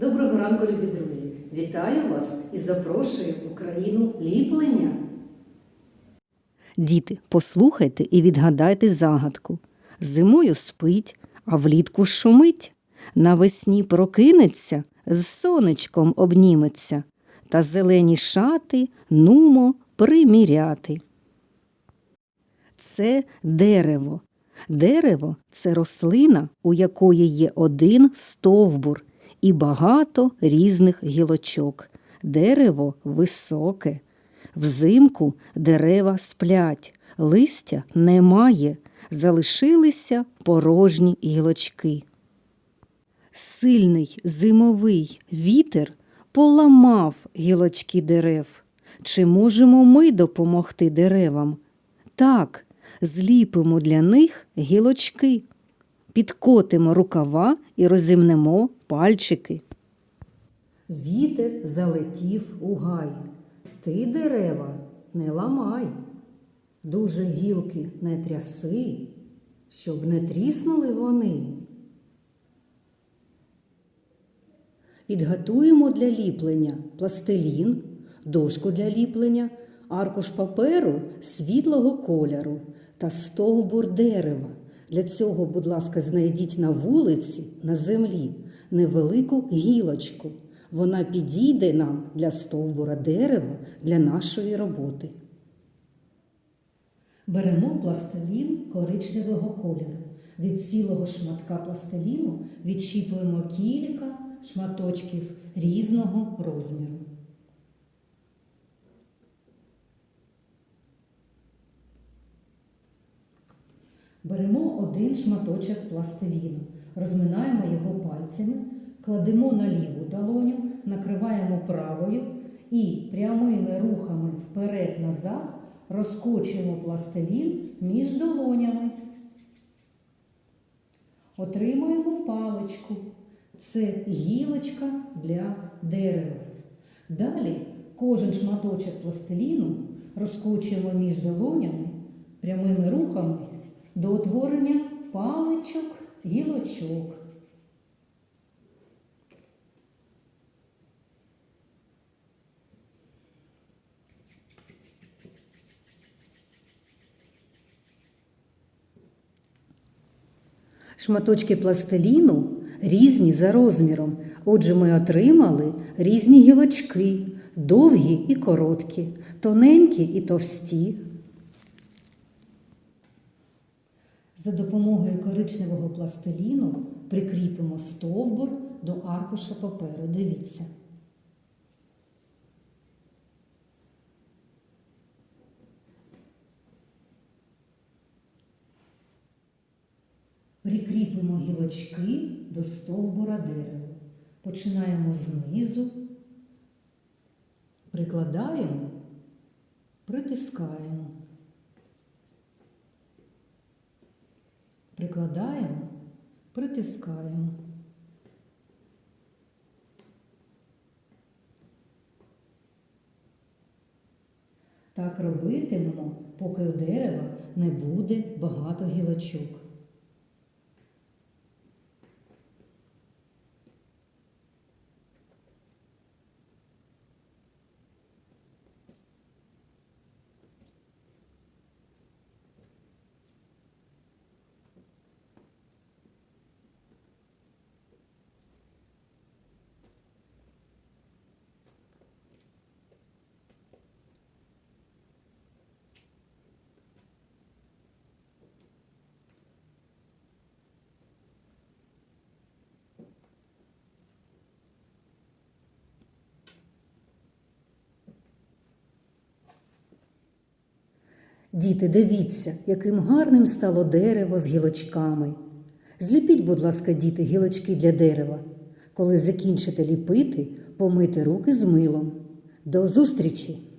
Доброго ранку, любі друзі! Вітаю вас і запрошую в Україну ліплення. Діти, послухайте і відгадайте загадку. Зимою спить, а влітку шумить. Навесні прокинеться, з сонечком обніметься, та зелені шати нумо приміряти. Це дерево. Дерево це рослина, у якої є один стовбур і багато різних гілочок. Дерево високе. Взимку дерева сплять, листя немає, залишилися порожні гілочки. Сильний зимовий вітер поламав гілочки дерев. Чи можемо ми допомогти деревам? Так, зліпимо для них гілочки, підкотимо рукава і розімнемо пальчики. Вітер залетів у гай. Ти дерева не ламай. Дуже гілки не тряси, щоб не тріснули вони. Підготуємо для ліплення пластилін, дошку для ліплення, аркуш паперу світлого кольору та стовбур дерева. Для цього, будь ласка, знайдіть на вулиці, на землі невелику гілочку. Вона підійде нам для стовбура дерева для нашої роботи. Беремо пластилін коричневого кольору. Від цілого шматка пластиліну відщіпуємо кілька шматочків різного розміру. Беремо один шматочок пластиліну, розминаємо його пальцями, кладемо на ліву долоню, накриваємо правою і прямими рухами вперед-назад розкочуємо пластилін між долонями. Отримуємо паличку. Це гілочка для дерева. Далі кожен шматочок пластиліну розкочуємо між долонями прямими рухами до утворення паличок гілочок. Шматочки пластиліну різні за розміром. Отже, ми отримали різні гілочки, довгі і короткі, тоненькі і товсті. За допомогою коричневого пластиліну прикріпимо стовбур до аркуша паперу. Дивіться. Прикріпимо гілочки до стовбура дерева. Починаємо знизу, прикладаємо, притискаємо. Прикладаємо, притискаємо. Так робитимемо, поки у дерева не буде багато гілочок. Діти, дивіться, яким гарним стало дерево з гілочками. Зліпіть, будь ласка, діти, гілочки для дерева. Коли закінчите ліпити, помийте руки з милом. До зустрічі!